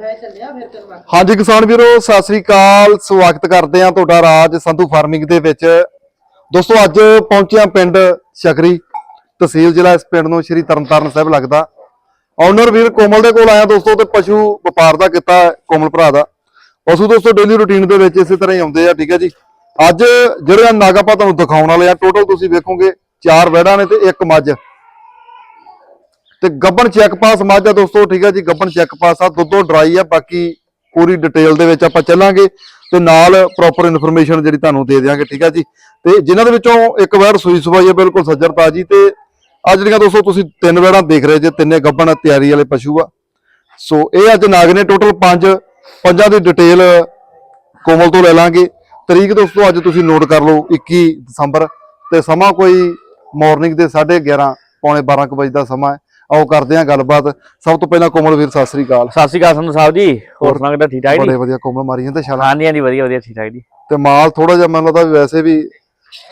ਮੈਂ ਚੱਲਿਆ, ਫਿਰ ਤੈਨੂੰ ਹਾਂਜੀ ਕਿਸਾਨ ਵੀਰੋ, ਸਤਿ ਸ੍ਰੀ ਅਕਾਲ। ਸਵਾਗਤ ਕਰਦੇ ਹਾਂ ਤੁਹਾਡਾ ਰਾਜ ਸੰਧੂ ਫਾਰਮਿੰਗ ਦੇ ਵਿੱਚ। ਦੋਸਤੋ, ਅੱਜ ਪਹੁੰਚਿਆ ਪਿੰਡ ਸ਼ਕਰੀ, ਤਹਿਸੀਲ ਜ਼ਿਲ੍ਹਾ ਇਸ ਪਿੰਡ ਨੂੰ ਸ਼੍ਰੀ ਤਰਨਤਾਰਨ ਸਾਹਿਬ ਲੱਗਦਾ। ਓਨਰ ਵੀਰ ਕੋਮਲ ਦੇ ਕੋਲ ਆਇਆ ਦੋਸਤੋ, ਤੇ ਪਸ਼ੂ ਵਪਾਰ ਦਾ ਕੀਤਾ ਕੋਮਲ ਭਰਾ ਦਾ। ਪਸ਼ੂ ਦੋਸਤੋ ਡੇਲੀ ਰੁਟੀਨ ਦੇ ਵਿੱਚ ਇਸੇ ਤਰ੍ਹਾਂ ਹੀ ਆਉਂਦੇ ਆ, ਠੀਕ ਹੈ ਜੀ। ਅੱਜ ਜਿਹੜੇ ਆ ਨਾਗ ਆਪਾਂ ਤੁਹਾਨੂੰ ਦਿਖਾਉਣ ਵਾਲੇ ਆ ਟੋਟਲ ਤੁਸੀਂ ਵੇਖੋਗੇ, ਚਾਰ ਵੈੜਾਂ ਨੇ ਤੇ ਇੱਕ ਮੱਝ। ਤੇ ਗੱਬਣ ਚੈੱਕ ਪਾਸ ਮੱਝ ਆ ਦੋਸਤੋ, ਠੀਕ ਆ ਜੀ, ਗੱਬਣ ਚੈੱਕ ਪਾਸ ਆ, ਦੁੱਧੋਂ ਡਰਾਈ ਆ, ਬਾਕੀ ਪੂਰੀ ਡਿਟੇਲ ਦੇ ਵਿੱਚ ਆਪਾਂ ਚੱਲਾਂਗੇ ਤੇ ਨਾਲ ਪ੍ਰੋਪਰ ਇਨਫੋਰਮੇਸ਼ਨ ਜਿਹੜੀ ਤੁਹਾਨੂੰ ਦੇ ਦਿਆਂਗੇ, ਠੀਕ ਆ ਜੀ। ਤੇ ਜਿਨ੍ਹਾਂ ਦੇ ਵਿੱਚੋਂ ਇੱਕ ਵਾਰ ਸੂਈ ਸਵਾਈ ਹੈ ਬਿਲਕੁਲ ਸੱਜਰ ਤਾਜੀ ਤੇ ਆ ਜਿਹੜੀਆਂ ਦੋਸਤੋ ਤੁਸੀਂ ਤਿੰਨ ਵੇੜਾਂ ਦੇਖ ਰਹੇ ਜੇ, ਤਿੰਨੇ ਗੱਬਣ ਤਿਆਰੀ ਵਾਲੇ ਪਸ਼ੂ ਆ। ਸੋ ਇਹ ਅੱਜ ਨਾਗ ਨੇ ਟੋਟਲ ਪੰਜ, ਪੰਜਾਂ ਦੀ ਡਿਟੇਲ ਕੋਮਲ ਤੋਂ ਲੈ ਲਾਂਗੇ। ਤਰੀਕ ਦੋਸਤੋ, ਅੱਜ ਤੁਸੀਂ ਨੋਟ ਕਰ ਲਓ 21 ਦਸੰਬਰ ਤੇ ਸਮਾਂ ਕੋਈ ਮਾਰਨਿੰਗ ਦੇ 11:30 ਪੌਣੇ 12 ਕੁ ਵਜੇ ਦਾ ਸਮਾਂ ਹੈ। ਆਓ ਕਰਦੇ ਹਾਂ ਗੱਲਬਾਤ। ਸਭ ਤੋਂ ਪਹਿਲਾਂ ਕੋਮਲ ਵੀਰ ਸਤਿ ਸ੍ਰੀ ਅਕਾਲ। ਸਤਿ ਸ਼੍ਰੀ ਅਕਾਲ ਸੰਧੂ ਸਾਹਿਬ ਜੀ। ਹੋਰ ਸੁਣਾ ਕਿੱਦਾਂ ਠੀਕ ਠਾਕ ਬੜੇ ਜੀ ਵਧੀਆ ਕੋਮਲ ਮਾਰੀ ਜਾਂਦੇ ਛਾਲਾਂ। ਹਾਂਜੀ ਹਾਂਜੀ ਵਧੀਆ ਵਧੀਆ ਠੀਕ ਠਾਕ ਜੀ। ਤੇ ਮਾਲ ਥੋੜਾ ਜਿਹਾ ਮੈਨੂੰ ਲੱਗਦਾ ਵੈਸੇ ਵੀ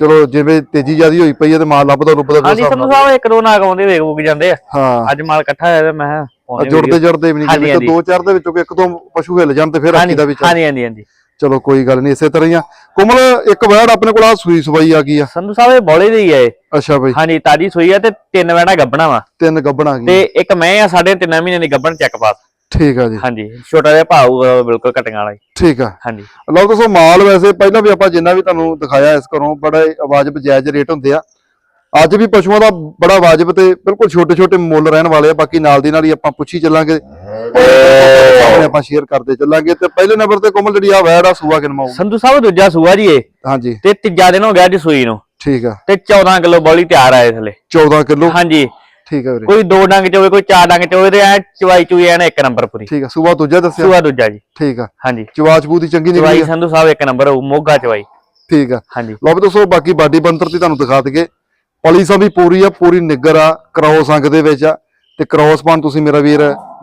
ਚਲੋ ਜਿਵੇਂ ਤੇਜ਼ੀ ਜਿਆਦੀ ਹੋਈ ਪਈ ਹੈ ਤੇ ਮਾਲ ਲੱਭਦਾ ਰੁੱਬਦਾ ਹਾਂਜੀ ਸੰਧੂ ਸਾਹਿਬ ਇੱਕ ਦੋ ਨਾਗ ਆਉਂਦੇ ਵੇਗ ਵੁਗ ਜਾਂਦੇ ਆ। ਹਾਂ। ਅੱਜ ਮਾਲ ਇਕੱਠਾ ਹੋਇਆ ਮੈਂ ਜੁੜਦੇ। ਜੁੜਦੇ ਵੀ ਨਹੀਂ ਹਾਂਜੀ। ਦੋ ਚਾਰ ਦੇ ਵਿੱਚੋਂ ਕੋਈ ਇੱਕ ਦੋ ਪਸ਼ੂ ਹਿੱਲ ਜਾਣ ਤੇ ਫਿਰ ਆਖੀ ਦਾ ਵਿੱਚ। ਹਾਂਜੀ ਹਾਂਜੀ ਹਾਂਜੀ। ਚਲੋ ਕੋਈ ਗੱਲ ਨਹੀਂ ਇਸੇ ਤਰ੍ਹਾਂ ਹੀ ਆ। ਕੋਮਲ ਇੱਕ ਵਰਡ ਆਪਣੇ ਕੋਲ ਆ ਸੂਈ ਸਵਾਈ ਆ ਗਈ ਆ। ਸੰਧੂ ਸਾਹਿਬ ਇਹ ਬੋਲੇ ਦੀ ਹੈ ਇਹ। ਅੱਛਾ ਬਈ। ਹਾਂਜੀ ਤਾਜੀ ਸੂਈ ਆ ਤੇ ਤਿੰਨ ਵੈਣਾ ਗੱਬਣਾ ਵਾ। ਤਿੰਨ ਗੱਬਣ ਆ ਗਈ ਤੇ ਇੱਕ ਮੈਂ ਆ ਸਾਢੇ ਤਿੰਨ ਮਹੀਨੇ ਦੀ ਗੱਬਣ ਚੈੱਕ ਪਾਸ। ਠੀਕ ਆ ਜੀ। ਹਾਂਜੀ ਛੋਟਾ ਜਿਹਾ ਅਹ ਬਿਲਕੁਲ ਕਟੀਆਂ ਵਾਲਾ ਜੀ। ਠੀਕ ਆ। ਹਾਂਜੀ। ਲਓ ਦੋਸਤੋ ਮਾਲ ਵੈਸੇ ਪਹਿਲਾਂ ਵੀ ਆਪਾਂ ਜਿੰਨਾ ਵੀ ਤੁਹਾਨੂੰ ਦਿਖਾਇਆ ਇਸ ਘਰੋਂ ਬੜਾ ਵਾਜਬ ਜਾਇਜ਼ ਰੇਟ ਹੁੰਦੇ ਆ। ਅੱਜ ਵੀ ਪਸ਼ੂਆਂ ਦਾ ਬੜਾ ਵਾਜਬ ਤੇ ਬਿਲਕੁਲ ਛੋਟੇ ਛੋਟੇ ਮੁੱਲ ਰਹਿਣ ਵਾਲੇ ਆ ਬਾਕੀ ਨਾਲ ਦੀ ਨਾਲ ਹੀ ਆਪਾਂ ਪੁੱਛੀ ਚੱਲਾਂਗੇ। ਸਾਹਮਣੇ ਆਪਾਂ ਸ਼ੇਅਰ ਕਰਦੇ ਚੱਲਾਂਗੇ ਤੇ ਪਹਿਲੇ ਨੰਬਰ ਤੇ ਕੋਮਲ ਜਿਹੜੀ ਆ ਵੈੜ ਆ ਸੂਆ ਕਿਨਮਾ ਸੰਧੂ ਸਾਹਿਬ ਦੂਜਾ ਸੂਆ ਜੀ ਇਹ। ਹਾਂਜੀ। ਤੇ ਤੀਜਾ ਦਿਨ ਹੋ ਗਿਆ ਜੀ ਸੂਈ ਨੂੰ। ਠੀਕ ਆ। ਤੇ 14 ਕਿਲੋ ਬੋਲੀ ਤਿਆਰ ਆਏ ਥੱਲੇ। 14 ਕਿਲੋ? ਹਾਂਜੀ। ਠੀਕ ਆ ਵੀਰੇ। ਕੋਈ ਦੋ ਡੰਗ ਚ ਹੋਵੇ ਕੋਈ ਚਾਰ ਡੰਗ ਚ ਹੋਵੇ ਤੇ ਐ ਚਵਾਈ ਚੂਈ ਐਨ ਇੱਕ ਨੰਬਰ ਪੂਰੀ। ਠੀਕ ਆ। ਸੂਆ ਦੂਜਾ ਦੱਸਿਆ? ਸੂਆ ਦੂਜਾ ਜੀ। ਠੀਕ ਆ। ਹਾਂਜੀ। ਚਵਾਚ ਬੂਦੀ ਚੰਗੀ ਚਵਾਈ ਨਿਕਲੀ ਆ? ਸੰਧੂ ਸਾਹਿਬ ਇੱਕ ਨੰਬਰ ਹੋਊ ਮੋਗਾ ਚਵਾਈ ਠੀਕ ਆ। ਹਾਂਜੀ। ਲਓ ਵੀ ਦੋਸਤੋ ਬਾਕੀ ਬਾਡੀ ਬੰਤਰ ਤੇ ਤੁਹਾਨੂੰ ਦਿਖਾ ਵੀ ਪੂਰੀ ਆ ਪੂਰੀ ਨਿੱਗਰ ਆ ਕ੍ਰੋਸ ਅੰਗ ਦੇ ਵਿੱਚ ਆ। ਤੇ ਕ੍ਰੋਸ ਪਾਣ ਤੁਸੀਂ ਮੇਰਾ ਵੀਰ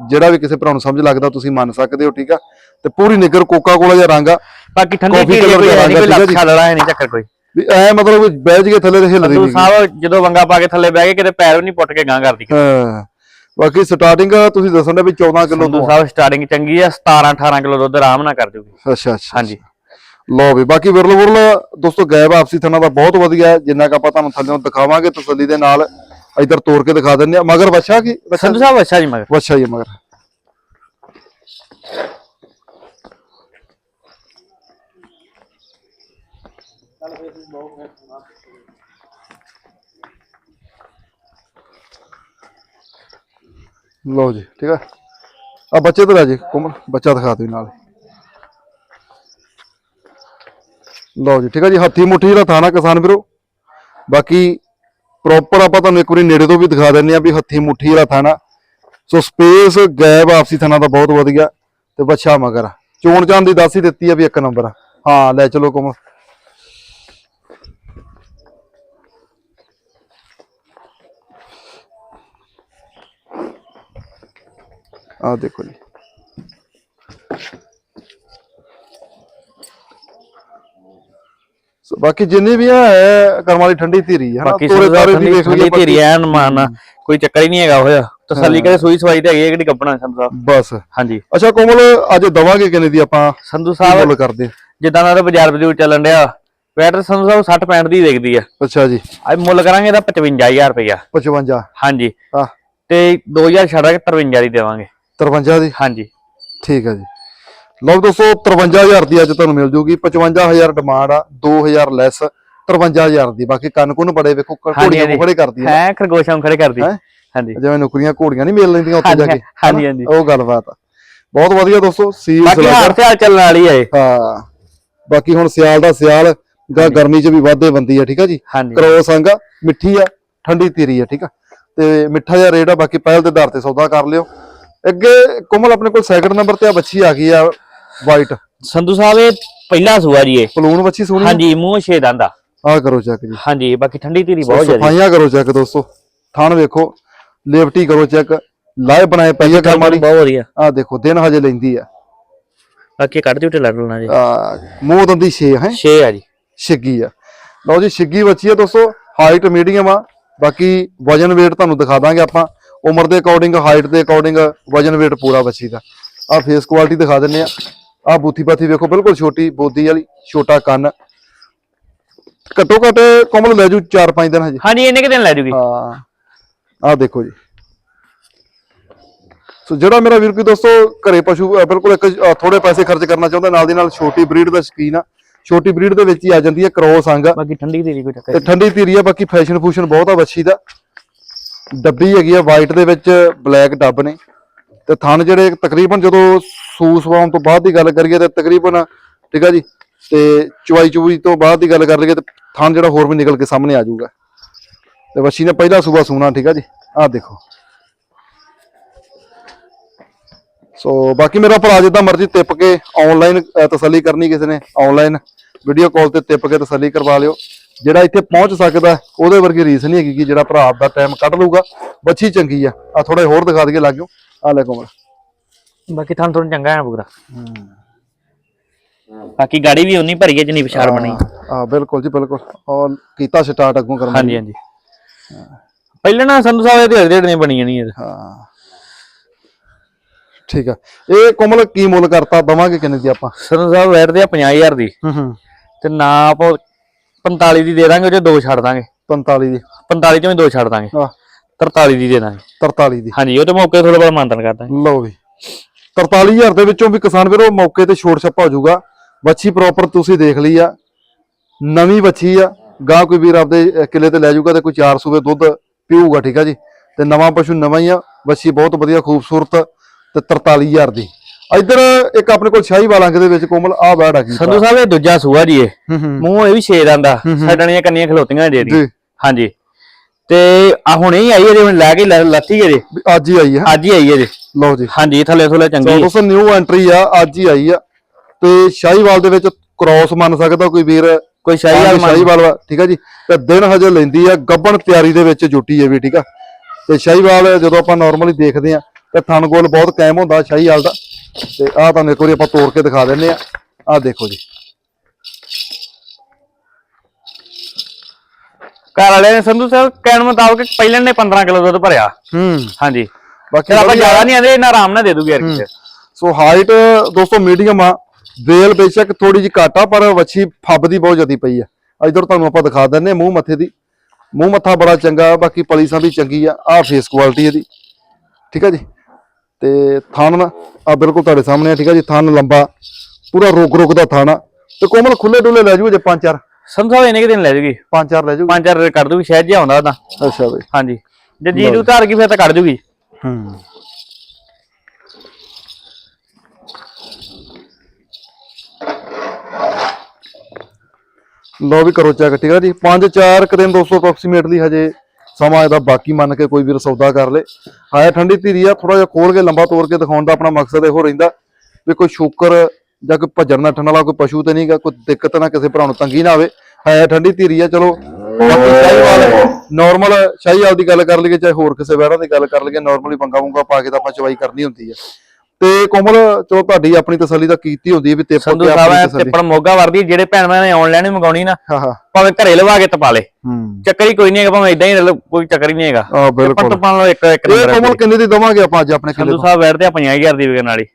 ਜਿਹੜਾ ਵੀ ਕਿਸੇ ਭਰਾ ਨੂੰ ਸਮਝ ਲੱਗਦਾ ਤੁਸੀਂ ਮੰਨ ਸਕਦੇ ਹੋ ਠੀਕ ਆ? ਤੇ ਪੂਰੀ ਨਿੱਗਰ ਕੋਕਾ ਕੋਲਾ ਜਿਹਾ ਰੰਗ ਆ। ਬਾਕੀ ਠੰਡੀ ਚੀਜ਼ ਕੋਈ ਨਹੀਂ ਲੱਖਾ ਲੜਾ ਨਹੀਂ ਚੱਕਰ ਕੋਈ। ਵੀ ਐ ਮਤਲਬ ਬਹਿ ਜਗੇ ਥੱਲੇ ਤੇ ਹਿੱਲਦੀ ਨਹੀਂ ਸਾਹਿਬ ਜਦੋਂ ਵੰਗਾ ਪਾ ਕੇ ਥੱਲੇ ਬਹਿ ਗਏ ਕਿਤੇ ਪੈਰ ਵੀ ਨਹੀਂ ਪੁੱਟ ਕੇ ਗਾਂ ਕਰਦੀ। ਹਾਂ। ਬਾਕੀ ਸਟਾਰਟਿੰਗ ਤੁਸੀਂ ਦੱਸਣ ਦੇ ਵੀ 14 ਕਿਲੋ ਤੋਂ ਸਾਹਿਬ ਸਟਾਰਟਿੰਗ ਚੰਗੀ ਆ 17 18 ਕਿਲੋ ਦੁੱਧ ਆਰਾਮ ਨਾਲ ਕਰ ਜੂਗੀ। ਅੱਛਾ ਅੱਛਾ ਹਾਂਜੀ। ਲਓ ਵੀ ਬਾਕੀ ਵਿਰਲ ਵਿਰਲ ਦੋਸਤੋ ਗੈਬ ਆਪਸੀ ਥਣਾ ਦਾ ਬਹੁਤ ਵਧੀਆ ਜਿੰਨਾ ਕਿ ਆਪਾਂ ਤੁਹਾਨੂੰ ਥੱਲੇ ਦਿਖਾਵਾਂਗੇ ਤਸੱਲੀ ਦੇ ਨਾਲ। ਇਧਰ ਤੋੜ ਕੇ ਦਿਖਾ ਦਿੰਦੇ ਆ। ਮਗਰ ਬੱਚਾ ਕੀ? ਸੰਧੂ ਸਾਹਿਬ ਅੱਛਾ ਜੀ ਮਗਰ। ਹੀ ਹੈ ਮਗਰ। ਲਓ ਜੀ ਠੀਕ ਹੈ ਆ ਬੱਚੇ ਤੇ ਲੈ ਜੀ ਕੋਮਲ ਬੱਚਾ ਦਿਖਾ ਦਿਓ ਨਾਲ। ਲਓ ਜੀ ਠੀਕ ਹੈ ਜੀ ਹੱਥੀ ਮੁੱਠੀ ਦਾ ਥਾਣਾ ਕਿਸਾਨ ਵੀਰੋ। ਬਾਕੀ ਪ੍ਰੋਪਰ ਆਪਾਂ ਤੁਹਾਨੂੰ ਇੱਕ ਵਾਰੀ ਨੇੜੇ ਤੋਂ ਵੀ ਦਿਖਾ ਦਿੰਨੇ ਆ ਵੀ ਹੱਥੀ ਮੁੱਠੀ ਵਾਲਾ ਥਾਣਾ। ਸੋ ਸਪੇਸ ਗੈਪ ਆਪਸੀ ਥਾਣਾ ਦਾ ਬਹੁਤ ਵਧੀਆ। ਤੇ ਬੱਚਾ ਮਗਰ ਚੋਣ ਚਾਂ ਦੀ ਦੱਸ ਹੀ ਦਿੱਤੀ ਆ ਵੀ ਇੱਕ ਨੰਬਰ ਹਾਂ, ਲੈ ਚਲੋ ਕੋਮਲ ਆ ਦੇਖੋ ਜੀ। ਸੋ ਬਾਕੀ ਜਿੰਨੀ ਵੀ ਆ ਹੈ ਕਰਮ ਵਾਲੀ ਠੰਡੀ ਧੀਰੀ ਹੈ ਨਾ ਬਾਕੀ ਤੋਰੇ ਠੰਡੀ ਵੇਖ ਠੰਡੀ ਧੀਰੀ ਐਨ ਮਾਨ ਕੋਈ ਚੱਕਰ ਹੀ ਨਹੀਂ ਹੈਗਾ ਹੋਇਆ ਤਸੱਲੀ ਕਰੇ ਸੂਈ ਸਵਾਈ ਤੇ ਹੈਗੀ ਹੈ ਕਿਹੜੀ ਗੱਬਣਾ ਸੰਧੂ ਸਾਹਿਬ? ਬਸ। ਹਾਂਜੀ। ਅੱਛਾ ਕੋਮਲ ਅੱਜ ਦਵਾਂਗੇ ਕਿੰਨੇ ਦੀ ਆਪਾਂ? ਸੰਧੂ ਸਾਹਿਬ ਮੁੱਲ ਕਰਦੇ? ਜਿੱਦਾਂ ਦਾ ਬਾਜ਼ਾਰ ਬਜੂਰ ਚੱਲਣ ਡਿਆ ਵੈਟਰ ਸੰਧੂ ਸਾਹਿਬ 60 65 ਦੀ ਵੇਚਦੀ ਆ। ਅੱਛਾ ਜੀ। ਅੱਜ ਮੁੱਲ ਕਰਾਂਗੇ ਇਹਦਾ 55000 ਰੁਪਇਆ। 55 ਹਾਂਜੀ। ਹਾਂ। ਤੇ 2000 ਛੱਡ ਕੇ 53 ਦੀ ਦੇਵਾਂਗੇ। 53 ਦੀ? ਹਾਂਜੀ। ਠੀਕ ਹੈ ਜੀ। ਲਓ ਦੋਸਤੋ 53000 ਦੀ ਅੱਜ ਤੁਹਾਨੂੰ ਮਿਲ ਜੂਗੀ। 55000 ਡਿਮਾਂਡ ਆ 2000 ਲੈਸ 53000 ਦੀ। ਬਾਕੀ ਕੰਨ ਕੁਨ ਬੜੇ ਵੇਖੋ ਘੋੜੀਆਂ ਹਾਂਜੀ। ਖੜੇ ਕਰਦੀ ਹੈ ਹੈ ਖਰਗੋਸ਼ਾਂ ਖੜੇ ਕਰਦੀ। ਹੈਂ? ਹਾਂਜੀ। ਜਿਵੇਂ ਨੌਕਰੀਆਂ ਘੋੜੀਆਂ ਨਹੀਂ ਮਿਲ ਲੈਂਦੀਆਂ ਉੱਥੇ ਜਾ ਕੇ। ਹਾਂਜੀ? ਹਾਂਜੀ। ਉਹ ਗੱਲਬਾਤ ਆ। ਬਹੁਤ ਵਧੀਆ ਦੋਸਤੋ ਸੀਲ ਬਾਕੀ ਹਰ ਸਿਆਲ ਚੱਲਣ ਵਾਲੀ ਹੈ। ਹਾਂ। ਬਾਕੀ ਹੁਣ ਸਿਆਲ ਦਾ ਸਿਆਲ ਗਾ ਗਰਮੀ 'ਚ ਵੀ ਵਾਧੇ ਬੰਦੀ ਆ ਠੀਕ ਆ ਜੀ? ਕਰੋਸ ਸੰਗਾ ਮਿੱਠੀ ਆ ਠੰਡੀ ਤੇਰੀ ਆ ਠੀਕ ਆ? ਤੇ ਮਿੱਠਾ ਜਿਹਾ ਰੇਟ ਆ ਬਾਕੀ ਪਹਿਲ ਦੇ ਆਧਾਰ ਤੇ ਸੌਦਾ ਕਰ ਲਿਓ। ਅੱਗੇ ਕੋਮਲ ਆਪਣੇ ਕੋਲ ਸੈਕਿੰਡ ਨੰਬਰ ਤੇ ਆ ਬੱਚੀ ਆ ਗਈ ਆ। ਵਾਈਟ ਸੰਧੂ ਸਾਹਿਬ ਇਹ ਪਹਿਲਾ ਸੂਆ ਜੀ ਇਹ। ਪਲੂਣ ਬੱਚੀ ਸੋਹਣੀ ਹਾਂਜੀ ਮੂੰਹ ਛੇ ਦੰਦਾ ਆ। ਕਰੋ ਚੈੱਕ ਜੀ। ਹਾਂਜੀ ਬਾਕੀ ਠੰਡੀ ਧੀਰੀ ਬਹੁਤ ਜ਼ਿਆਦਾ। ਸਫਾਈਆਂ ਕਰੋ ਚੈੱਕ ਦੋਸਤੋ। ਥਣ ਵੇਖੋ ਲੇਵਟੀ ਕਰੋ ਚੈੱਕ ਲਾਏ ਬਣਾਏ ਪਈ ਆ ਕੰਮ ਵਾਲੀ। ਬਹੁਤ ਵਧੀਆ। ਆ ਦੇਖੋ ਦਿਨ ਹਜੇ ਲੈਂਦੀ ਆ। ਬਾਕੀ ਕੱਢ ਦਿਓ ਢਿੱਲਾ ਢੁੱਲਣਾ ਜੀ। ਆ ਮੂੰਹ ਦੰਦੀ 6 ਹੈ? ਛੇ ਆ ਜੀ। ਛਿੱਗੀ ਆ। ਲਓ ਜੀ ਛਿੱਗੀ ਬੱਚੀ ਆ ਦੋਸਤੋ। ਹਾਈਟ ਮੀਡੀਅਮ ਆ। ਬਾਕੀ ਵਜਨ weight ਤੁਹਾਨੂੰ ਦਿਖਾ ਦਾਂਗੇ ਆਪਾਂ। ਉਮਰ ਦੇ ਅਕੋਰਡਿੰਗ ਹਾਈਟ ਦੇ ਅਕੋਰਡਿੰਗ ਵਜਨ weight ਪੂਰਾ ਬੱਚੀ ਦਾ। ਆ ਫੇਸ ਕੁਆਲਿਟੀ ਦਿਖਾ ਦਿੰਨੇ ਆ। ਆ ਬੂਥੀ ਪਾਥੀ ਵੇਖੋ ਬਿਲਕੁਲ ਛੋਟੀ ਬੋਦੀ ਵਾਲੀ ਛੋਟਾ ਕੰਨ। ਘੱਟੋ ਘੱਟ ਕੋਮਲ ਲੈ ਜੂ 4-5 ਦਿਨ ਹਜੇ। ਹਾਂਜੀ ਇੰਨੇ ਕਿ ਦਿਨ ਲੈ ਜੂਗੀ। ਹਾਂ। ਆ ਦੇਖੋ ਜੀ। ਸੋ ਜਿਹੜਾ ਮੇਰਾ ਵੀਰ ਕੋਈ ਦੋਸਤੋ ਘਰੇ ਪਸ਼ੂ ਬਿਲਕੁਲ ਇੱਕ ਥੋੜੇ ਪੈਸੇ ਖਰਚ ਕਰਨਾ ਚਾਹੁੰਦਾ ਨਾਲ ਦੀ ਨਾਲ ਛੋਟੀ ਬਰੀਡ ਦਾ ਸ਼ਕੀਨ ਆ। ਛੋਟੀ ਬਰੀਡ ਦੇ ਵਿੱਚ ਹੀ ਆ ਜਾਂਦੀ ਹੈ ਕ੍ਰੋਸ ਅੰਗ ਬਾਕੀ ਠੰਡੀ ਤੇਰੀ ਕੋਈ ਚੱਕਰ ਤੇ ਠੰਡੀ ਧੀਰੀ ਆ ਬਾਕੀ ਫੈਸ਼ਨ ਫੂਸ਼ਨ ਬਹੁਤ ਆ ਬੱਚੀ ਦਾ। ਡੱਬੀ ਹੈਗੀ ਆ ਵਾਈਟ ਦੇ ਵਿੱਚ ਬਲੈਕ ਡੱਬ ਨੇ। ਤੇ ਥਣ ਜਿਹੜੇ ਤਕਰੀਬਨ ਜਦੋਂ ਸੂ ਸਵਾਉਣ ਤੋਂ ਬਾਅਦ ਦੀ ਗੱਲ ਕਰੀਏ ਤੇ ਤਕਰੀਬਨ, ਠੀਕ ਆ ਜੀ, ਤੇ ਚੁਆਈ ਚੁਈ ਤੋਂ ਬਾਅਦ ਦੀ ਗੱਲ ਕਰ ਲਈਏ ਤੇ ਥਣ ਜਿਹੜਾ ਹੋਰ ਵੀ ਨਿਕਲ ਕੇ ਸਾਹਮਣੇ ਆ ਜਾਊਗਾ। ਤੇ ਬੱਚੀ ਨੇ ਪਹਿਲਾ ਸੂਬਾ ਸੂਣਾ, ਠੀਕ ਆ ਜੀ ਆਹ ਦੇਖੋ। ਸੋ ਬਾਕੀ ਮੇਰਾ ਭਰਾ ਜਿੱਦਾਂ ਮਰਜ਼ੀ ਟਿਪ ਕੇ ਆਨਲਾਈਨ ਤਸੱਲੀ ਕਰਨੀ ਕਿਸੇ ਨੇ ਆਨਲਾਈਨ ਵੀਡੀਓ ਕਾਲ ਤੇ ਟਿਪ ਕੇ ਤਸੱਲੀ ਕਰਵਾ ਲਿਓ। ਜਿਹੜਾ ਇੱਥੇ ਪਹੁੰਚ ਸਕਦਾ, ਉਹਦੇ ਵਰਗੀ ਰੀਸ ਨਹੀਂ ਹੈਗੀ ਕਿ ਜਿਹੜਾ ਭਰਾ ਆਪਦਾ ਟਾਈਮ ਕੱਢ ਲੂਗਾ ਬੱਚੀ ਚੰਗੀ ਆ ਆ ਥੋੜਾ ਹੋਰ ਦਿਖਾ ਦਈਏ ਲੱਗਿਓ ਆ ਲੈ ਕੋਮਲ। ਬਾਕੀ ਤੁਹਾਨੂੰ ਥੋੜਾ ਚੰਗਾ ਹੈ। ਪੂਰਾ ਬਾਕੀ ਗਾੜੀ ਵੀ ਉਨੀ ਭਰੀ ਹੈ ਜਿੰਨੀ ਵਿਚਾਰ ਬਣੀ। ਆ ਬਿਲਕੁਲ ਜੀ ਬਿਲਕੁਲ। ਔਰ ਕੀਤਾ ਸਟਾਰਟ ਅੱਗੋਂ ਕਰਨਾ ਹਾਂਜੀ ਹਾਂਜੀ। ਪਹਿਲਾਂ ਨਾ ਸੰਧੂ ਸਾਹਿਬ ਦੇ ਢੇੜ ਨਹੀਂ ਬਣੀ ਜਾਣੀ ਇਹ ਹਾਂ। ਠੀਕ ਆ। ਇਹ ਕੋਮਲ ਕੀ ਮੁੱਲ ਕਰਤਾ ਦਵਾਂਗੇ ਕਿੰਨੇ ਦੀ ਆਪਾਂ? ਸੰਧੂ ਸਾਹਿਬ ਵੈਟਦੇ ਆ 50000 ਦੀ। ਹੂੰ ਹੂੰ। ਤੇ ਨਾ ਆਪਾਂ 45 ਦੀ ਦੇ ਦਾਂਗੇ ਉਹ 'ਚੋਂ ਦੋ ਛੱਡ ਦਾਂਗੇ। 45 ਦੀ। 45 ਚੋਂ ਵੀ ਦੋ ਛੱਡ ਦਾਂਗੇ। ਆ 43 ਦੀ ਦੇ ਦਾਂਗੇ 43 ਦੀ। ਹਾਂਜੀ ਉਹ ਤੇ ਮੌਕੇ ਥੋੜਾ ਬਹੁਤ ਮੰਤਨ ਕਰ ਦਾਂਗੇ ਲਓ ਵੀ 43000 ਦੇ ਵਿੱਚੋਂ ਵੀ ਕਿਸਾਨ ਵੀਰੋ ਮੌਕੇ ਤੇ ਛੋਟ ਛੱਪਾ ਹੋ ਜਾਊਗਾ। ਵੱਛੀ ਪ੍ਰੋਪਰ ਤੁਸੀਂ ਦੇਖ ਲਈ ਆ। ਨਵੀਂ ਵੱਛੀ ਆ। ਗਾਂ ਕੋਈ ਵੀਰ ਆਪਦੇ ਕਿੱਲੇ ਤੇ ਲੈ ਜਾਊਗਾ ਤੇ ਕੋਈ 4 ਸੂਬੇ ਦੁੱਧ ਪੀਊਗਾ ਠੀਕ ਆ ਜੀ। ਤੇ ਨਵਾਂ ਪਸ਼ੂ ਨਵਾਂ ਹੀ ਆ। ਵੱਛੀ ਬਹੁਤ ਵਧੀਆ ਖੂਬਸੂਰਤ ਤੇ 43000 ਦੀ। ਇੱਧਰ ਇੱਕ ਆਪਣੇ ਕੋਲ ਸ਼ਾਹੀ ਵਾਲੰਗ ਦੇ ਵਿੱਚ ਕੋਮਲ ਆ ਬੈੜ ਆ ਗਈ ਸੰਧੂ ਸਾਹਿਬ ਇਹ ਦੂਜਾ ਸੂਆ ਜੀ ਇਹ। ਹੂੰ ਹੂੰ। ਮੂੰਹ ਇਹ ਵੀ ਛੇ ਦੰਦਾ ਸਾਡਣੀਆਂ ਕੰਨੀਆਂ ਖਲੋਤੀਆਂ ਜਿਹੜੀ ਜੀ। ਹਾਂਜੀ। ਤੇ ਆ ਹੁਣੇ ਹੀ ਆਈ ਇਹਦੇ ਹੁਣ ਲੈ ਕੇ ਲ- ਲੱਥੀ ਇਹਦੇ। ਅੱਜ ਹੀ ਆਈ ਹੈ ਅੱਜ ਹੀ ਆਈ ਇਹਦੇ। ਲਓ ਜੀ। ਹਾਂਜੀ ਥੱਲੇ ਥੱਲੇ ਚੰਗੀ ਹੈ। ਦੋਸਤੋ ਨਿਊ ਐਂਟਰੀ ਆ ਅੱਜ ਹੀ ਆਈ ਆ। ਤੇ ਸ਼ਾਹੀਵਾਲ ਦੇ ਵਿੱਚ ਕ੍ਰਾਸ ਮੰਨ ਸਕਦਾ ਕੋਈ ਵੀਰ? ਕੋਈ ਸ਼ਾਹੀਵਾਲ ਮੰਨ- ਸ਼ਾਹੀਵਾਲ ਵਾ। ਠੀਕ ਆ ਜੀ। ਤੇ ਦਿਨ ਹਜੇ ਲੈਂਦੀ ਆ ਗੱਬਣ ਤਿਆਰੀ ਦੇ ਵਿੱਚ ਜੁਟੀ ਹੈ ਵੀ ਠੀਕ ਆ। ਤੇ ਸ਼ਾਹੀਵਾਲ ਜਦੋਂ ਆਪਾਂ ਨਾਰਮਲੀ ਦੇਖਦੇ ਆ ਤੇ ਥਣ ਗੋਲ ਬਹੁਤ ਕਾਇਮ ਹੁੰਦਾ ਸ਼ਾਹੀਵਾਲ ਦਾ। ਤੇ ਆਹ ਤੁਹਾਨੂੰ ਇੱਕ ਵਾਰੀ ਆਪਾਂ ਤੋੜ ਕੇ ਦਿਖਾ ਦਿੰਨੇ ਆ। ਆਹ ਦੇਖੋ ਜੀ। ਘਰ ਵਾਲੇ ਨੇ ਸੰਧੂ ਸਾਹਿਬ ਕਹਿਣ ਮੁਤਾਬਕ ਪਹਿਲਾਂ ਨੇ 15 ਕਿਲੋ ਦੁੱਧ ਭਰਿਆ। ਹੂੰ। ਹਾਂਜੀ। ਬਾਕੀ ਚਲ ਆਪਾਂ ਜ਼ਿਆਦਾ ਨਹੀਂ ਆਂਦੇ ਇਹਨਾਂ ਆਰਾਮ ਨਾਲ ਦੇ ਦੂਗੀ ਯਾਰ ਕਿਸੇ। ਸੋ ਹਾਈਟ ਦੋਸਤੋ ਮੀਡੀਅਮ ਆ। ਵੇਲ ਬੇਸ਼ੱਕ ਥੋੜੀ ਜਿਹੀ ਘੱਟ ਆ ਪਰ ਵੱਛੀ ਫੱਬਦੀ ਬਹੁਤ ਜ਼ਿਆਦੀ ਪਈ ਆ। ਇਧਰ ਤੁਹਾਨੂੰ ਆਪਾਂ ਦਿਖਾ ਦਿੰਨੇ ਆ ਮੂੰਹ ਮੱਥੇ ਦੀ। ਮੂੰਹ ਮੱਥਾ ਬੜਾ ਚੰਗਾ ਬਾਕੀ ਪਲੀਸਾਂ ਵੀ ਚੰਗੀ ਆ। ਆ ਫੇਸ ਕੁਆਲਿਟੀ ਇਹਦੀ। ਠੀਕ ਆ ਜੀ? ਤੇ ਥਣ ਆ ਬਿਲਕੁਲ ਤੁਹਾਡੇ ਸਾਹਮਣੇ ਆ। ਠੀਕ ਆ ਜੀ? ਥਣ ਲੰਬਾ। ਪੂਰਾ ਰੁਕ ਰੁਕ ਦਾ ਥਣ ਆ। ਤੇ ਕੋਮਲ ਖੁੱਲੇ ਡੁੱਲੇ ਲੈ ਜੂ ਜੇ ਪੰਜ ਚਾਰ ਸਾਹਿਬ ਇਹਨੇ ਕਿ ਦਿਨ ਲੈ ਜੂਗੀ? ਪੰਜ ਚਾਰ ਲੈ ਜੂ ਪੰਜ ਚਾਰ ਕਰ ਦੂਗੀ ਸ਼ਾਇਦ ਜਿਹਾ ਆਉਂਦਾ ਉਹਦਾ। ਅੱਛਾ ਬਈ। ਹਾਂਜੀ। ਜੇ ਜੀ ਨੂੰ ਧਾਰ ਗਈ ਫਿਰ ਤਾਂ ਕੱਢ ਜੂਗੀ ਹੂੰ। ਲੋ ਵੀ ਕਰੋ ਚੈੱਕ ਠੀਕ ਆ ਜੀ? 5-4 ਦਿਨ 200 ਅਪਰੋਕਸੀਮੇਟਲੀ ਹਜੇ ਸਮਾਂ ਇਹਦਾ ਬਾਕੀ ਮੰਨ ਕੇ ਕੋਈ ਵੀਰ ਸੌਦਾ ਕਰ ਲੇ। ਹਾਇਆ ਠੰਡੀ ਧੀਰੀ ਆ ਥੋੜਾ ਜਿਹਾ ਖੋਲ ਕੇ ਲੰਬਾ ਤੋੜ ਕੇ ਦਿਖਾਉਣ ਦਾ ਆਪਣਾ ਮਕਸਦ ਇਹੋ ਰਹਿੰਦਾ ਵੀ ਕੋਈ ਸ਼ੂਕਰ ਜਾਂ ਕੋਈ ਭੱਜਣ ਨੱਠਣ ਵਾਲਾ ਕੋਈ ਪਸ਼ੂ ਤੇ ਨਹੀਂਗਾ ਕੋਈ ਦਿੱਕਤ ਨਾ ਕਿਸੇ ਭਰਾ ਨੂੰ ਤੰਗੀ ਨਾ ਆਵੇ। ਹਾਇਆ ਠੰਡੀ ਧੀਰੀ ਆ ਚਲੋ। ਬਾਕੀ ਸ਼ਾਹੀਵਾਲ ਨਾਰਮਲ ਸ਼ਾਹੀਵਾਲ ਦੀ ਗੱਲ ਕਰ ਲਈਏ ਚਾਹੇ ਹੋਰ ਕਿਸੇ ਵਹਿਰਾਂ ਦੀ ਗੱਲ ਕਰ ਲਈਏ ਨਾਰਮਲੀ ਪੰਗਾ ਪੁੰਗਾ ਪਾ ਕੇ ਤਾਂ ਆਪਾਂ ਚਵਾਈ ਕਰਨੀ ਹੁੰਦੀ ਆ। ਤੇ ਕੋਮਲ ਚਲੋ ਤੁਹਾਡੀ ਆਪਣੀ ਤਸੱਲੀ ਤਾਂ ਕੀਤੀ ਹੁੰਦੀ ਹੈ ਵੀ ਤੇ ਸੰਧੂ ਸਾਹਿਬ ਤਸੱਲੀ। ਤਿੱਪੜ ਮੋਗਾ ਵਰਦੀ ਜਿਹੜੇ ਭੈਣ ਮੈਂ ਨੇ ਆਨਲਾਈਨ ਮੰਗਾਉਣੀ ਨਾ ਹਾਂ ਹਾਂ। ਭਾਵੇਂ ਘਰੇ ਲਵਾ ਕੇ ਤਪਾ ਲੇ। ਹੂੰ। ਚੱਕਰ ਹੀ ਕੋਈ ਨਹੀਂ ਹੈਗਾ ਭਾਵੇਂ ਇਦਾਂ ਹੀ ਕੋਈ ਚੱਕਰ ਹੀ ਨਹੀਂ ਹੈਗਾ। ਪਰ ਬਿਲਕੁਲ। ਤਪਾਣ ਲਓ ਇੱਕ ਇੱਕ ਨੰਬਰ ਹੈ ਕੋਮਲ ਕਿੰਨੇ ਦੀ ਦਵਾਂਗੇ ਆਪਾਂ ਅੱਜ ਆਪਣੇ ਕਿਲੇ ਸੰਧੂ ਸਾਹਿਬ ਵੈਟਦੇ ਆ 50000 ਦੀ ਵਿਕਣ ਵਾਲੀ।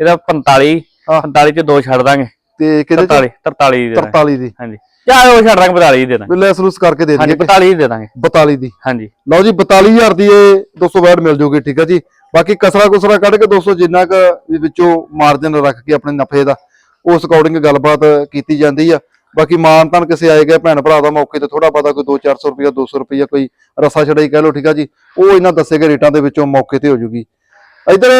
ਇਹਦਾ 45 ਹਾਂ। 45 ਚ ਦੋ ਛੱਡ ਦਾਂਗੇ। ਤੇ ਕਿਹਦੇ ਚ? 43 43 ਦੀ ਦੇ ਦਾਂਗੇ 43 ਦੀ। ਹਾਂਜੀ। ਚਾਹ ਉਹ ਛੱਡ ਦਾਂਗੇ 42 ਦੀ ਦਾਂਗੇ ਵੀ ਲੈਸ ਲੂਸ ਕਰਕੇ ਦੇ ਹਾਂਜੀ 45 ਦੀ ਦਾਂਗੇ। 42 ਦੀ। ਹਾਂਜੀ। ਲਓ ਜੀ 42000 ਦੀ ਇਹ 200 ਵੈਟ ਮਿਲ ਜੂਗੀ ਠੀਕ ਹੈ ਜੀ। ਬਾਕੀ ਕਸਰਾ ਕੁਸਰਾ ਕੱਢ ਕੇ 200 ਜਿੰਨਾ ਕ ਵਿੱਚੋਂ ਮਾਰਜਨ ਰੱਖ ਕੇ ਆਪਣੇ ਨਫੇ ਦਾ ਉਸ ਅਕੋਰਡਿੰਗ ਗੱਲਬਾਤ ਕੀਤੀ ਜਾਂਦੀ ਆ। ਬਾਕੀ ਮਾਨ ਤਾਨ ਕਿਸੇ ਆਏ ਗਏ ਭੈਣ ਭਰਾ ਦਾ ਮੌਕੇ ਤੇ ਥੋੜਾ ਪਤਾ ਕੋਈ 2-400 ਰੁਪਇਆ 200 ਰੁਪਇਆ ਕੋਈ ਰਸਾ ਛੜਾਈ ਕਹਿ ਲਓ ਠੀਕ ਆ ਜੀ। ਉਹ ਇਹਨਾਂ ਦੱਸੇ ਗਏ ਰੇਟਾਂ ਦੇ ਵਿੱਚੋਂ ਮੌਕੇ ਤੇ ਹੋ ਜੂਗੀ। ਇੱਧਰ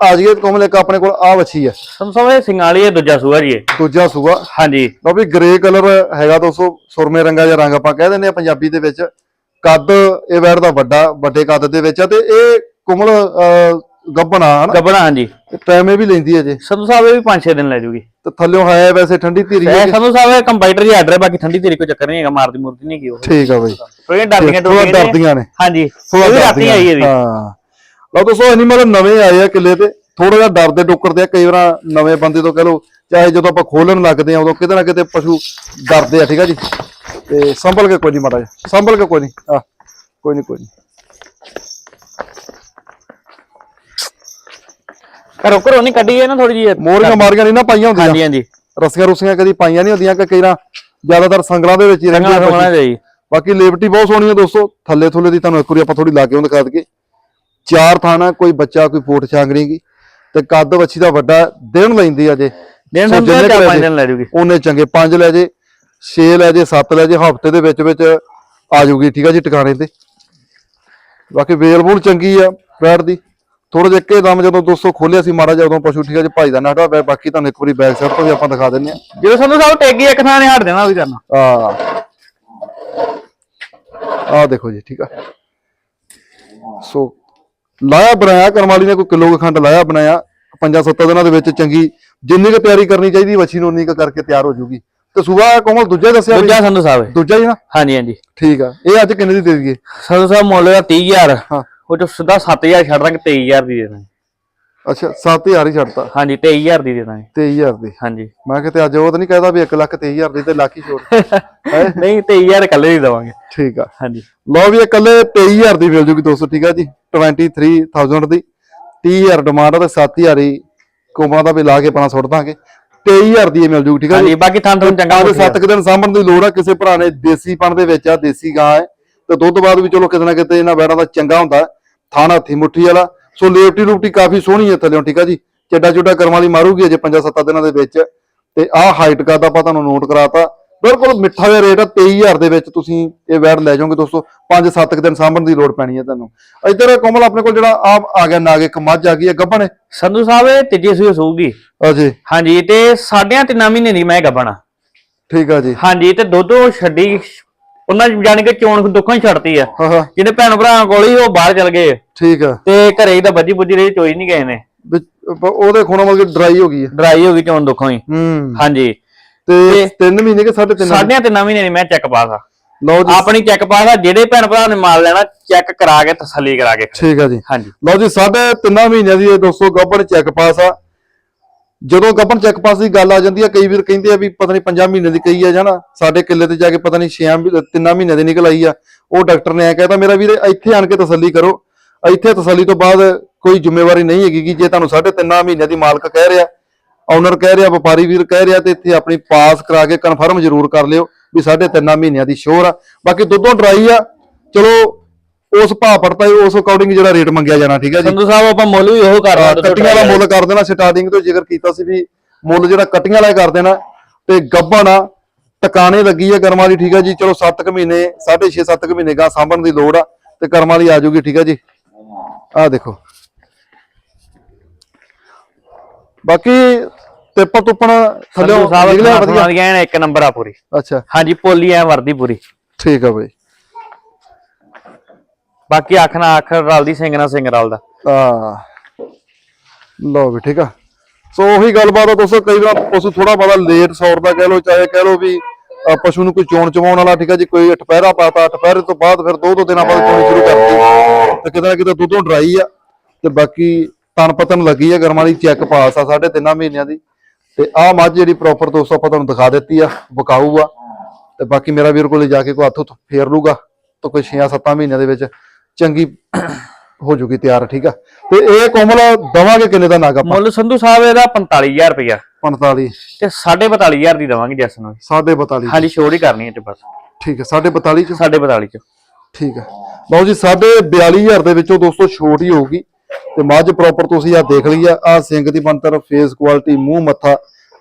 ਆ ਜਾਈਏ ਕੋਮਲ ਇੱਕ ਆਪਣੇ ਕੋਲ ਆ ਵੱਛੀ ਸੰਧੂ ਸਾਹਿਬ ਇਹ ਸਿੰਗਾਲੀ ਇਹ ਦੂਜਾ ਸੂਆ ਜੀ ਇਹ। ਦੂਜਾ ਸੂਆ। ਹਾਂਜੀ। ਲਓ ਵੀ ਗ੍ਰੇ ਕਲਰ ਹੈਗਾ ਦੋਸਤੋ ਸੁਰਮੇ ਰੰਗਾ ਜਿਹਾ ਰੰਗ ਆਪਾਂ ਕਹਿ ਦਿੰਦੇ ਆ ਪੰਜਾਬੀ ਦੇ ਵਿੱਚ। ਕੱਦ ਇਹ ਵੈਰ ਦਾ ਵੱਡਾ ਵੱਡੇ ਕੱਦ ਦੇ ਵਿੱਚ ਆ ਤੇ ਇਹ ਕੁਮਲ ਅਹ, ਗੱਭਣਾ ਹਨਾ? ਗੱਬਣਾ ਹਾਂਜੀ। ਟਾਈਮ ਇਹ ਵੀ ਲੈਂਦੀ ਹੈ ਜੇ। ਸੰਧੂ ਸਾਹਿਬ ਇਹ ਵੀ 5-6 ਦਿਨ ਲੈ ਜੂਗੀ। ਤੇ ਥੱਲਿਓਂ ਹੈ ਵੈਸੇ ਠੰਡੀ ਧੀਰੀ ਹੈ ਇਹ ਸੰਧੂ ਸਾਹਿਬ ਇਹ ਕੰਪਿਊਟਰ ਦੀ ਆਰਡਰ ਹੈ ਬਾਕੀ ਠੰਡੀ ਤੇਰੀ ਕੋਈ ਚੱਕਰ ਨਹੀਂ ਹੈਗਾ ਮਾਰਦੀ ਮੁਰਦੀ ਨਹੀਂ ਕੀ ਉਹ। ਠੀਕ ਆ ਬਈ। ਥੋੜੀਆਂ ਡਰਦੀਆਂ ਡਰਦੀਆਂ ਨੇ। ਹਾਂਜੀ। ਥੋੜਾ ਇਹ ਵੀ ਰਾਤੀ ਆਈ ਇਹਦੀ ਹਾਂ। ਲਓ ਦੋਸਤੋ ਐਨੀਮਲ ਨਵੇਂ ਆਏ ਆ ਕਿੱਲੇ ਤੇ। ਥੋੜਾ ਜਿਹਾ ਡਰਦੇ ਡੁੱਕਰਦੇ ਆ ਕਈ ਵਾਰ ਨਵੇਂ ਬੰਦੇ ਤੋਂ ਕਹ ਲਓ ਚਾਹੇ ਜਦੋਂ ਆਪਾਂ ਖੋਲਣ ਲੱਗਦੇ ਆ ਉਦੋਂ ਕਿਤੇ ਨਾ ਕਿਤੇ ਪਸ਼ੂ ਡਰਦੇ ਆ ਠੀਕ ਆ ਜੀ? ਤੇ ਸੰਭਲ ਕੇ ਕੋਈ ਨਹੀਂ ਮਾੜਾ ਜਿਹਾ ਸੰਭਲ ਕੇ ਕੋਈ ਨਹੀਂ ਆ ਕੋਈ ਨਹੀਂ ਕੋਈ ਨਹੀਂ। ਘਰੋਂ ਘਰੋਂ ਨਹੀਂ ਕੱਢੀ ਹੈ ਨਾ ਥੋੜੀ ਜਿਹੀ ਮੋਰੀਆਂ ਮਾਰੀਆਂ ਨਹੀਂ ਨਾ ਪਾਈਆਂ ਹੁੰਦੀਆਂ? ਹਾਂਜੀ ਹਾਂਜੀ। ਰਸੀਆਂ ਰੁਸੀਆਂ ਕਦੀ ਪਾਈਆਂ ਨਹੀਂ ਹੁੰਦੀਆਂ ਕਿ ਕਈ ਨਾ ਜ਼ਿਆਦਾਤਰ ਸੰਗਲਾਂ ਦੇ ਵਿੱਚ ਹੀ ਰਹਿੰਦੀਆਂ ਬਾਕੀ? ਲੇਵਟੀ ਬਹੁਤ ਸੋਹਣੀ ਹੈ ਦੋਸਤੋ ਥੱਲੇ ਥੁੱਲੇ ਦੀ ਤੁਹਾਨੂੰ ਇੱਕ ਵਾਰੀ ਆਪਾਂ ਥੋੜੀ ਲਾ ਕੇ ਉਹ ਦਿਖਾ ਦਈਏ। ਚਾਰ ਥਾਣਾ ਕੋਈ ਬੱਚਾ ਕੋਈ ਫੋਟ ਛਾਂਗਣੀਗੀ ਤੇ ਕੱਦ ਵੱਛੀ ਦਾ ਵੱਡਾ ਦਿਨ ਲੈਂਦੀ ਆ ਜੇ। ਦਿਨ ਸੋ ਸਾਨੂੰ ਜਿੰਨੇ ਚਾਰ ਪੰਜ ਦਿਨ ਲੈ ਜੂਗੀ? ਉਹਨੇ ਚੰਗੇ 5 ਲੈ ਜੇ 6 ਲੈ ਜੇ 7 ਲੈ ਜੇ ਹਫ਼ਤੇ ਦੇ ਵਿੱਚ ਵਿੱਚ ਆ ਜਾਊਗੀ ਠੀਕ ਆ ਜੀ ਟਿਕਾਣੇ ਤੇ। ਬਾਕੀ ਵੇਲ ਵੂਲ ਚੰਗੀ ਆ ਬੈਠ ਦੀ। ਥੋੜਾ ਜਿਹਾ ਇੱਕੇ ਦਮ ਜਦੋਂ ਦੋਸਤੋ ਖੋਲਿਆ ਸੀ ਜਿਹਾ ਉਦੋਂ ਪਸ਼ੂ ਠੀਕ ਆ ਜੀ ਭਾਈ ਦਾ ਬੈ- ਬਾਕੀ ਤੁਹਾਨੂੰ ਇੱਕ ਵਾਰੀ ਬੈਕ ਸਾਈਡ ਤੋਂ ਵੀ ਆਪਾਂ ਦਿਖਾ ਦਿੰਨੇ ਜਦੋਂ ਸਾਨੂੰ ਸਾਹਿਬ ਟੇਗੀ ਇੱਕ ਥਾਂ ਨੇ ਹਟ ਦੇਣਾ ਉਹ ਵੀ ਕਰਨਾ। ਆ ਆ ਆ ਦੇਖੋ ਜੀ ਠੀਕ ਆ। ਸੋ ਲਾਇਆ ਬਣਾਇਆ ਕਰਮਾਲੀ ਨੇ ਕੋਈ ਕਿਲੋ ਕੁ ਖੰਡ ਲਾਇਆ ਬਣਾਇਆ। ਪੰਜਾਂ ਸੱਤਾਂ ਦਿਨਾਂ ਦੇ ਵਿੱਚ ਚੰਗੀ ਜਿੰਨੀ ਕੁ ਤਿਆਰੀ ਕਰਨੀ ਚਾਹੀਦੀ ਵੱਛੀ ਨੂੰ ਉਨੀ ਕੁ ਕਰਕੇ ਤਿਆਰ ਹੋ ਜੂਗੀ। ਤੇ ਸੂਬਾ ਕੋਮਲ ਦੂਜਾ ਦੱਸਿਆ ਵੀ? ਦੂਜਾ ਸੰਧੂ ਸਾਹਿਬ ਹੈ। ਦੂਜਾ ਹੀ ਨਾ? ਹਾਂਜੀ ਹਾਂਜੀ। ਠੀਕ ਆ। ਇਹ ਅੱਜ ਕਿੰਨੇ ਦੀ ਦੇ ਦਈਏ? ਸੰਧੂ ਸਾਹਿਬ ਮੁੱਲ ਦਾ 30000 ਹਾਂ। ਉਹ ਚ ਸਿੱਧਾ 7000 ਛੱਡ ਦਾਂਗੇ 23000 ਦੀ ਦੇ ਦਾਂਗੇ। ਅੱਛਾ 7000 ਹੀ ਛੱਡਤਾ। ਹਾਂਜੀ 23000 ਦੀ ਦੇ ਦਾਂਗੇ। 23000 ਦੀ? ਹਾਂਜੀ। ਮੈਂ ਕਿਤੇ ਅੱਜ ਉਹ ਤਾਂ ਨਹੀਂ ਕਹਿਦਾ ਵੀ 1 ਲੱਖ 23000 ਦੀ ਤੇ ਲੱਖ ਹੀ ਛੋੜ ਹੈਂ? ਨਹੀਂ 23000 ਇਕੱਲੇ ਦੀ ਦਵਾਂਗੇ। ਠੀਕ ਆ। ਹਾਂਜੀ। ਲਓ ਵੀ ਇਹ ਇਕੱਲੇ 23000 ਦੀ ਮਿਲ ਜੂਗੀ ਦੋਸਤੋ ਠੀਕ ਆ ਜੀ? 23000 ਦੀ। 30000 ਡਿਮਾਂਡ ਤੇ 7000 ਹੀ ਕੋਮਾ ਦਾ ਵੀ ਲਾ ਕੇ ਆਪਣਾ ਸੁੱਟ ਦਾਂਗੇ। 23000 ਦੀ ਇਹ ਮਿਲ ਜੂਗੀ ਠੀਕ ਆ ਜੀ? ਬਾਕੀ ਥਾਂ ਤੁਹਾਨੂੰ ਚੰਗਾ ਸੱਤ ਕੁ ਦਿਨ ਸਾਂਭਣ ਦੀ ਲੋੜ ਆ ਕਿਸੇ ਭਰਾ ਨੇ ਦੇਸੀ ਪਣ ਦੇ ਵਿੱਚ ਆ ਦੇਸੀ ਗਾਂ ਹੈ। ਤੇ ਦੁੱਧ ਬਾਅਦ ਵੀ ਚਲੋ ਕਿਤੇ ਨਾ ਕਿਤੇ ਇਹਨਾਂ ਬੈੜਾਂ ਦਾ ਚੰਗਾ ਹੁੰਦਾ। ਹੈ। ਥਾਣ ਹੱਥੀ ਮੁੱਠੀ ਵਾਲਾ। ਸੋ ਲੂਪਟੀ ਕਾਫੀ ਸੋਹਣੀ ਹੈ ਥੱਲੇੋਂ ਠੀਕ ਆ ਜੀ? ਚੱਡਾ ਚੁੱਡਾ ਕਰਮ ਵਾਲੀ ਮਾਰੂਗੀ ਅਜੇ 5-7 ਦਿਨਾਂ ਦੇ ਵਿੱਚ। ਤੇ ਆਹ ਹਾਈਟ ਕਰਦਾ ਆਪਾਂ ਤੁਹਾਨੂੰ ਨੋਟ ਕਰਾਤਾ। ਬਿਲਕੁਲ ਮਿੱਠਾ ਜਿਹਾ ਰੇਟ ਆ 23000 ਦੇ ਵਿੱਚ ਤੁਸੀਂ ਇਹ ਵੈੜ ਲੈ ਜਾਓਗੇ ਦੋਸਤੋ। 5-7 ਦਿਨ ਸਾਂਭਣ ਦੀ ਲੋੜ ਪੈਣੀ ਹੈ ਤੁਹਾਨੂੰ। ਇੱਧਰ ਕੋਮਲ ਆਪਣੇ ਕੋਲ ਜਿਹੜਾ ਆ ਆ ਗਿਆ ਨਾਗ ਇੱਕ ਮੱਝ ਆ ਗਈ ਹੈ। ਗੱਭਣ ਸੰਧੂ ਸਾਹਿਬ ਇਹ ਤੀਜੀ ਸੂਈ ਸੂਗੀ ਅਜੇ ਹਾਂਜੀ ਤੇ ਸਾਢਿਆਂ ਤਿੰਨਾਂ ਮਹੀਨੇ ਦੀ ਮੈਂ ਗੱਬਣਾ ਠੀਕ ਆ ਜੀ। ਹਾਂਜੀ ਤੇ ਦੁੱਧੋਂ ਛੱਡੀ ਉਹਨਾਂ ਜਾਣ ਕੇ ਚੋਣ ਦੁੱਖੋਂ ਹੀ ਛੱਡਤੀ ਆ। ਹਾਂ ਭੈਣ ਭਰਾਵਾਂ ਕੋਲ ਹੀ ਉਹ ਬਾਹਰ ਚਲ ਗਏ। ਠੀਕ ਆ। ਤੇ ਘਰੇ ਹੀ ਤਾਂ ਬੱਜੀ ਬੁੱਜੀ ਰਹੀ ਚੋਈ ਨਹੀਂ ਗਏ ਨੇ। ਉਹਦੇ ਖੋਣਾ ਮਤਲਬ ਡਰਾਈ ਹੋ ਗਈ ਹੈ ਡਰਾਈ ਹੋ ਗਈ ਚੋਣ ਦੁੱਖੋਂ ਹੀ। ਹੂੰ। ਹਾਂਜੀ। ਤੇ 3 ਮਹੀਨੇ ਕੇ 3.5 ਸਾਢਿਆਂ ਤਿੰਨਾਂ ਮਹੀਨੇ ਦੀ ਮੈਂ ਚੈੱਕ ਪਾਸ ਆ ਲਓ ਜੀ। ਆਪਣੀ ਚੈੱਕ ਪਾਸ ਆ ਜਿਹੜੇ ਭੈਣ ਭਰਾ ਨੇ ਮਾਲ ਲੈਣਾ ਚੈੱਕ ਕਰਾ ਕੇ ਤਸੱਲੀ ਕਰਾ ਕੇ। ਠੀਕ ਆ ਜੀ। ਹਾਂਜੀ। ਲਓ ਜੀ ਸਾਢੇ ਤਿੰਨਾਂ ਮਹੀਨਿਆਂ ਦੀ ਇਹ ਦੋਸਤੋ ਗੱਭਣ ਚੈੱਕ ਪਾਸ ਆ। ਜਦੋਂ ਗੱਭਣ ਚੈੱਕ ਪਾਸ ਦੀ ਗੱਲ ਆ ਜਾਂਦੀ ਆ, ਕਈ ਵੀਰ ਕਹਿੰਦੇ ਆ ਵੀ ਪਤਾ ਨਹੀਂ 5 ਮਹੀਨੇ ਦੀ ਕਹੀ ਆ ਜਾਣਾ। ਸਾਡੇ ਕਿੱਲੇ ਤੇ ਜਾ ਕੇ ਪਤਾ ਨਹੀਂ 6 ਤਿੰਨਾਂ ਮਹੀਨਿਆਂ ਦੀ ਨਿਕਲ ਆਈ ਆ। ਉਹ ਡਾਕਟਰ ਨੇ ਐ ਕਹਿਤਾ ਮੇਰਾ ਵੀਰ, ਇੱਥੇ ਆਣ ਕੇ ਤਸੱਲੀ ਕਰੋ। ਇੱਥੇ ਤਸੱਲੀ ਤੋਂ ਬਾਅਦ ਕੋਈ ਜ਼ਿੰਮੇਵਾਰੀ ਨਹੀਂ ਹੈਗੀ ਕਿ ਜੇ ਤੁਹਾਨੂੰ ਸਾਢੇ ਤਿੰਨਾਂ ਮਹੀਨਿਆਂ ਦੀ ਮਾਲਕ ਕਹਿ ਰਿਹਾ ਓਨਰ ਕਹਿ ਰਿਹਾ, ਵਪਾਰੀ ਵੀਰ ਕਹਿ ਰਿਹਾ, ਤੇ ਇੱਥੇ ਆਪਣੀ ਪਾਸ ਕਰਾ ਕੇ ਕਨਫਰਮ ਜ਼ਰੂਰ ਕਰ ਲਿਓ ਵੀ ਸਾਢੇ ਤਿੰਨਾਂ ਮਹੀਨਿਆਂ ਦੀ ਸ਼ੋਰ ਆ। ਬਾਕੀ ਦੁੱਧੋਂ ਡਰਾਈ ਆ। ਚਲੋ ਉਸ ਭਾਅ ਪੜਤਾ ਉਸ ਅਕੋਰਡਿੰਗ ਜਿਹੜਾ ਰੇਟ ਮੰਗਿਆ ਜਾਣਾ ਠੀਕ ਹੈ ਜੀ? ਸੰਧੂ ਸਾਹਿਬ ਆਪਾਂ ਮੁੱਲ ਵੀ ਉਹ ਕਰ ਹਾਂ, ਰਹੇ ਕੱਟੀਆਂ ਦਾ ਮੁੱਲ ਕਰ ਦੇਣਾ ਸਟਾਰਟਿੰਗ ਤੋਂ ਜ਼ਿਕਰ ਕੀਤਾ ਸੀ ਵੀ ਮੁੱਲ ਜਿਹੜਾ ਕੱਟੀਆਂ ਵਾਲਾ ਹੀ ਕਰ ਦੇਣਾ ਤੇ ਗੱਭਣ ਆ ਟਿਕਾਣੇ ਲੱਗੀ ਆ ਕਰਮਾਂ ਦੀ ਠੀਕ ਆ ਜੀ? ਚਲੋ 7 ਕੁ ਮਹੀਨੇ 6.5 7 ਕੁ ਮਹੀਨੇ ਗਾ ਸਾਂਭਣ ਦੀ ਲੋੜ ਆ ਤੇ ਕਰਮਾਂ ਦੀ ਆ ਜਾਊਗੀ ਠੀਕ ਆ ਜੀ? ਆਹ ਦੇਖੋ। ਬਾਕੀ ਟਿੱਪ ਤੁੱਪਣ ਥੱਲੇ ਨਿਕਲਿਆ ਵਧੀਆ। ਇੱਕ ਨੰਬਰ ਆ ਪੂਰੀ। ਅੱਛਾ। ਹਾਂਜੀ ਪੋਲੀ ਐ ਵਰਦੀ ਪੂਰੀ। ਠੀਕ ਆ ਬਈ। ਬਾਕੀ ਅੱਖ ਨਾਲ ਅੱਖ ਰਲਦੀ ਸਿੰਘ ਨਾਲ ਸਿੰਘ ਰਲਦਾ। ਆ ਲਓ ਵੀ ਠੀਕ ਆ। ਸੋ ਉਹੀ ਗੱਲਬਾਤ ਆ ਦੋਸਤੋ, ਕਈ ਵਾਰ ਪਸ਼ੂ ਥੋੜਾ ਬਹੁਤਾ ਲੇਟ ਸੌਰਦਾ ਕਹਿ ਲੋ ਚਾਹੇ ਕਹਿ ਲੋ ਵੀ ਪਸ਼ੂ ਨੂੰ ਕੋਈ ਚੋਣ ਚਵਾਉਣ ਵਾਲਾ, ਠੀਕ ਆ ਜੀ, ਕੋਈ ਟਪਹਿਰਾ ਪਾਤਾ ਟਪਹਿਰੇ ਤੋਂ ਬਾਅਦ ਫਿਰ ਦੋ ਦੋ ਦਿਨਾਂ ਬਾਅਦ ਚੋਣੀ ਸ਼ੁਰੂ ਕਰਤੀ। ਤੇ ਕਿਤੇ ਨਾ ਕਿਤੇ ਦੁੱਧੋਂ ਡਰਾਈ ਆ। ਤੇ ਬਾਕੀ ਤਨ ਪਤਨ ਲੱਗੀ ਆ, ਗਰਮਾਂ ਦੀ ਚੈੱਕ ਪਾਸ ਆ ਸਾਢੇ ਤਿੰਨਾਂ ਮਹੀਨਿਆਂ ਦੀ। ਤੇ ਆਹ ਮੱਝ ਜਿਹੜੀ ਪ੍ਰੋਪਰ ਦੋਸਤੋ ਆਪਾਂ ਤੁਹਾਨੂੰ ਦਿਖਾ ਦਿੱਤੀ ਆ, ਵਿਕਾਊ ਆ। ਤੇ ਬਾਕੀ ਮੇਰਾ ਵੀਰ ਕੋਲੇ ਜਾ ਕੇ ਕੋਈ ਹੱਥ ਹੁੱਥ ਫੇਰ ਲੂਗਾ ਤਾਂ ਕੋਈ 6-7 ਮਹੀਨਿਆਂ ਦੇ ਵਿੱਚ ਚੰਗੀ ਹੋ ਜੂਗੀ ਤਿਆਰ ਠੀਕ ਆ। ਤੇ ਇਹ ਕੋਮਲ ਦਵਾਂਗੇ ਕਿੰਨੇ ਦਾ ਨਾਗਾ ਮੁੱਲ ਸੰਧੂ ਸਾਹਿਬ ਇਹਦਾ 45000 ਰੁਪਇਆ। 45 ਤੇ 42500 ਦੀ ਦਵਾਂਗੇ ਜੱਸ ਨੂੰ ਸਾਢੇ 42 ਹਾਂਜੀ ਛੋੜ ਹੀ ਕਰਨੀ ਹੈ ਤੇ ਬਸ। ਠੀਕ ਹੈ ਸਾਢੇ 42 ਚ? 425 ਚ। ਠੀਕ ਹੈ ਲਓ ਜੀ ਸਾਢੇ 42000 ਦੇ ਵਿੱਚੋਂ ਦੋਸਤੋ ਛੋਟ ਹੀ ਹੋਊਗੀ। ਤੇ ਮੱਝ ਪ੍ਰੋਪਰ ਤੁਸੀਂ ਆ ਦੇਖ ਲਈ ਆ ਆ ਸਿੰਗ ਦੀ ਬੰਤਰ ਫੇਸ ਕੁਆਲਿਟੀ ਮੂੰਹ ਮੱਥਾ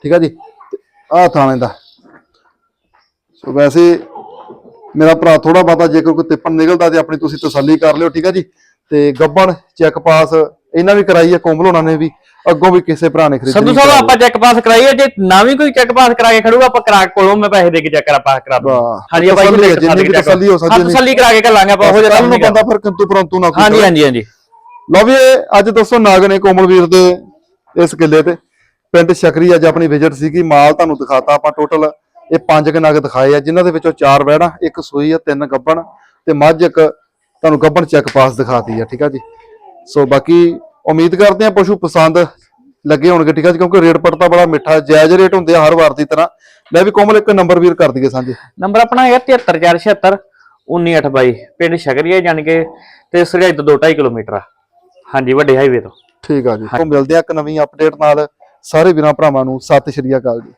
ਠੀਕ ਆ ਜੀ। ਆ ਥਾਣੇ ਦਾ। ਸੋ ਵੈਸੇ ਮੇਰਾ ਭਰਾ ਥੋੜਾ ਬਾਤਾ ਜੇਕਰ ਕੋਈ ਤਿੱਪਣ ਨਿਕਲਦਾ ਤੇ ਆਪਣੀ ਤੁਸੀਂ ਤਸੱਲੀ ਕਰ ਲਿਓ ਠੀਕ ਆ ਜੀ? ਤੇ ਗੱਬਣ ਚੈੱਕ ਪਾਸ ਇਹਨਾਂ ਵੀ ਕਰਾਈ ਆ ਕੋਮਲ ਹੋਣਾ ਨੇ ਵੀ ਅੱਗੋਂ ਵੀ ਕਿਸੇ ਭਰਾ ਨੇ ਖਰੀਦਣੀ ਸੰਧੂ ਸਾਹਿਬ ਆਪਾਂ ਚੈੱਕ ਪਾਸ ਕਰਾਈਏ ਜੇ ਨਾ ਵੀ ਕੋਈ ਚੈੱਕ ਪਾਸ ਕਰਾ ਕੇ ਖੜੂਗਾ ਆਪਾਂ ਕਰਾ ਕੋਲੋਂ ਮੈਂ ਪੈਸੇ ਦੇ ਕੇ ਚੈੱਕ ਕਰਾ ਪਾਸ ਕਰਾ ਵਾਹ। ਹਾਂਜੀ ਆਪਾਂ ਹੈ, ਇੱਥੇ ਜਿੰਨੀ ਤਸੱਲੀ ਹੋ ਸਕਦੀ ਹਾਂ, ਤਸੱਲੀ ਕਰਾ ਕੇ ਕੱਲਾਂਗੇ ਆਪਾਂ ਉਹ ਜਿਹਾ ਕੱਲ ਕੰਮ ਬੰਦਾ ਫਿਰ ਕਿੰਤੂ ਪਰੰਤੂ ਨਾ ਕੋਈ ਹਾਂਜੀ। ਹਾਂਜੀ ਹਾਂਜੀ। ਲਓ ਵੀ ਅੱਜ ਦੱਸੋ ਨਾਗ ਨੇ ਕੋਮਲਵੀਰ ਦੇ ਇਸ ਕਿੱਲੇ ਤੇ। ਪਿੰਡ ਸ਼ਕਰੀ ਅੱਜ ਆਪਣੀ ਵਿਜ਼ਿਟ ਸੀਗੀ ਮਾਲ ਤੁਹਾਨੂੰ ਦਿਖਾਤਾ ਆਪਾਂ ਟੋਟਲ ਇਹ ਪੰਜ ਕ ਨਗ ਦਿਖਾਏ ਆ ਜਿਨ੍ਹਾਂ ਦੇ ਵਿੱਚੋਂ ਚਾਰ ਵਹਿਣਾ ਇੱਕ ਸੂਈ ਆ ਤਿੰਨ ਗੱਬਣ ਤੇ ਮੱਝ ਇੱਕ ਤੁਹਾਨੂੰ ਗੱਬਣ ਚੈੱਕ ਪਾਸ ਦਿਖਾਤੀ ਆ ਠੀਕ ਆ ਜੀ? ਸੋ ਬਾਕੀ ਉਮੀਦ ਕਰਦੇ ਆ ਪਸ਼ੂ ਪਸੰਦ ਲੱਗੇ ਹੋਣਗੇ ਠੀਕ ਆ ਜੀ? ਕਿਉਂਕਿ ਰੇਟ ਪੜਤਾ ਬੜਾ ਮਿੱਠਾ ਜਾਇਜ਼ ਰੇਟ ਹੁੰਦੇ ਆ ਹਰ ਵਾਰ ਦੀ ਤਰ੍ਹਾਂ। ਲੈ ਵੀ ਕੋਮਲ ਇੱਕ ਨੰਬਰ ਵੀਰ ਕਰ ਦਈਏ ਸਾਂਝੇ। ਨੰਬਰ ਆਪਣਾ ਹੈਗਾ 73476 19822 ਪਿੰਡ ਸ਼ਗਰੀਆ ਜਾਣ ਕੇ ਤੇ ਸਰਗਾਈ ਤੋਂ 2.5 ਕਿਲੋਮੀਟਰ ਆ। ਹਾਂਜੀ ਵੱਡੇ ਹਾਈਵੇ ਤੋਂ। ਠੀਕ ਆ ਜੀ। ਤੋਂ ਮਿਲਦੇ ਆ ਇੱਕ ਨਵੀਂ ਅਪਡੇਟ ਨਾਲ। ਸਾਰੇ ਵੀਰਾਂ ਭਰਾਵਾਂ ਨੂੰ ਸਤਿ ਸ਼੍ਰੀ ਅਕਾਲ ਜੀ।